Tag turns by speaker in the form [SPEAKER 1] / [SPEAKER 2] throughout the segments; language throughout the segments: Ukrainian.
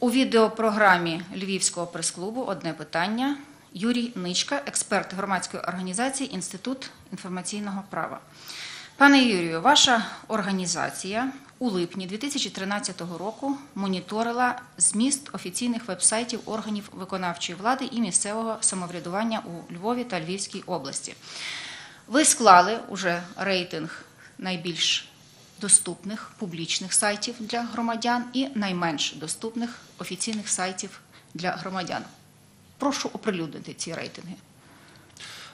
[SPEAKER 1] У відеопрограмі Львівського прес-клубу одне питання. Юрій Ничка, експерт громадської організації Інститут інформаційного права. Пане Юрію, ваша організація у липні 2013 року моніторила зміст офіційних вебсайтів органів виконавчої влади і місцевого самоврядування у Львові та Львівській області. Ви склали уже рейтинг найбільш доступних публічних сайтів для громадян і найменш доступних офіційних сайтів для громадян. Прошу оприлюднити ці рейтинги.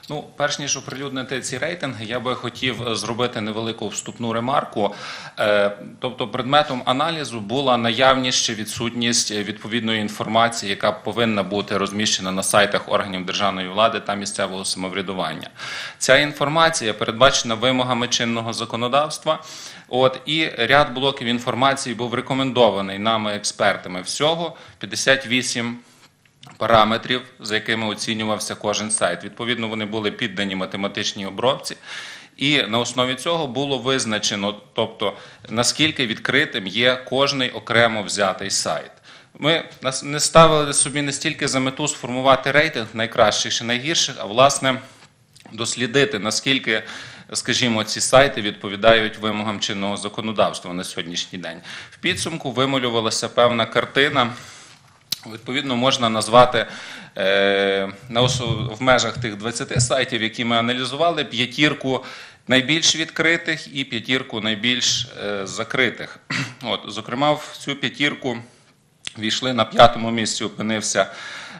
[SPEAKER 2] Ну, перш ніж оприлюднити ці рейтинги, я би хотів е, зробити невелику вступну ремарку. Е, Тобто, предметом аналізу була наявність чи відсутність відповідної інформації, яка повинна бути розміщена на сайтах органів державної влади та місцевого самоврядування. Ця інформація передбачена вимогами чинного законодавства. От і ряд блоків інформації був рекомендований нами експертами. Всього 58 параметрів, за якими оцінювався кожен сайт. Відповідно, вони були піддані математичній обробці. І на основі цього було визначено, тобто наскільки відкритим є кожний окремо взятий сайт. Ми не ставили собі не стільки за мету сформувати рейтинг найкращих чи найгірших, а власне дослідити, наскільки, скажімо, ці сайти відповідають вимогам чинного законодавства на сьогоднішній день. В підсумку вималювалася певна картина. Відповідно, можна назвати е, в межах тих 20 сайтів, які ми аналізували, п'ятірку найбільш відкритих і п'ятірку найбільш е, закритих. От, зокрема, в цю п'ятірку війшли на п'ятому місці. Опинився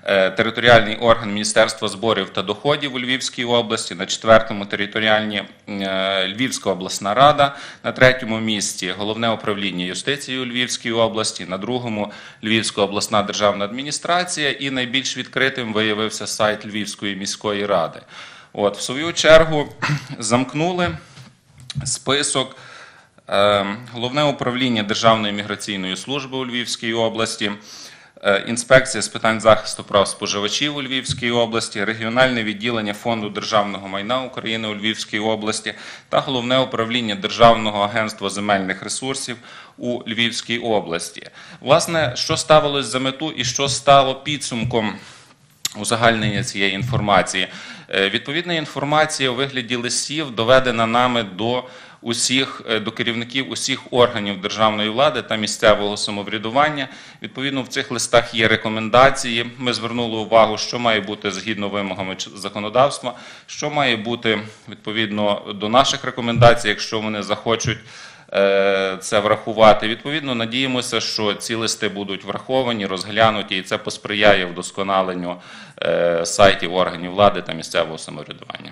[SPEAKER 2] е, територіальний орган Міністерства зборів та доходів у Львівській області, на четвертому територіальні е, Львівська обласна рада, на третьому місці головне управління юстиції у Львівській області, на другому Львівська обласна державна адміністрація, і найбільш відкритим виявився сайт Львівської міської ради. От, в свою чергу замкнули список. Е, Головне управління Державної міграційної служби у Львівській області, е, інспекція з питань захисту прав споживачів у Львівській області, регіональне відділення Фонду державного майна України у Львівській області та головне управління Державного агентства земельних ресурсів у Львівській області. Власне, що ставилось за мету і що стало підсумком узагальнення цієї інформації. Е, Відповідна інформація у вигляді листів доведена нами до усіх е, до керівників усіх органів державної влади та місцевого самоврядування. Відповідно, в цих листах є рекомендації. Ми звернули увагу, що має бути згідно вимогами законодавства, що має бути відповідно до наших рекомендацій, якщо вони захочуть е, це врахувати. Відповідно, надіємося, що ці листи будуть враховані, розглянуті, і це посприяє вдосконаленню е, сайтів органів влади та місцевого самоврядування.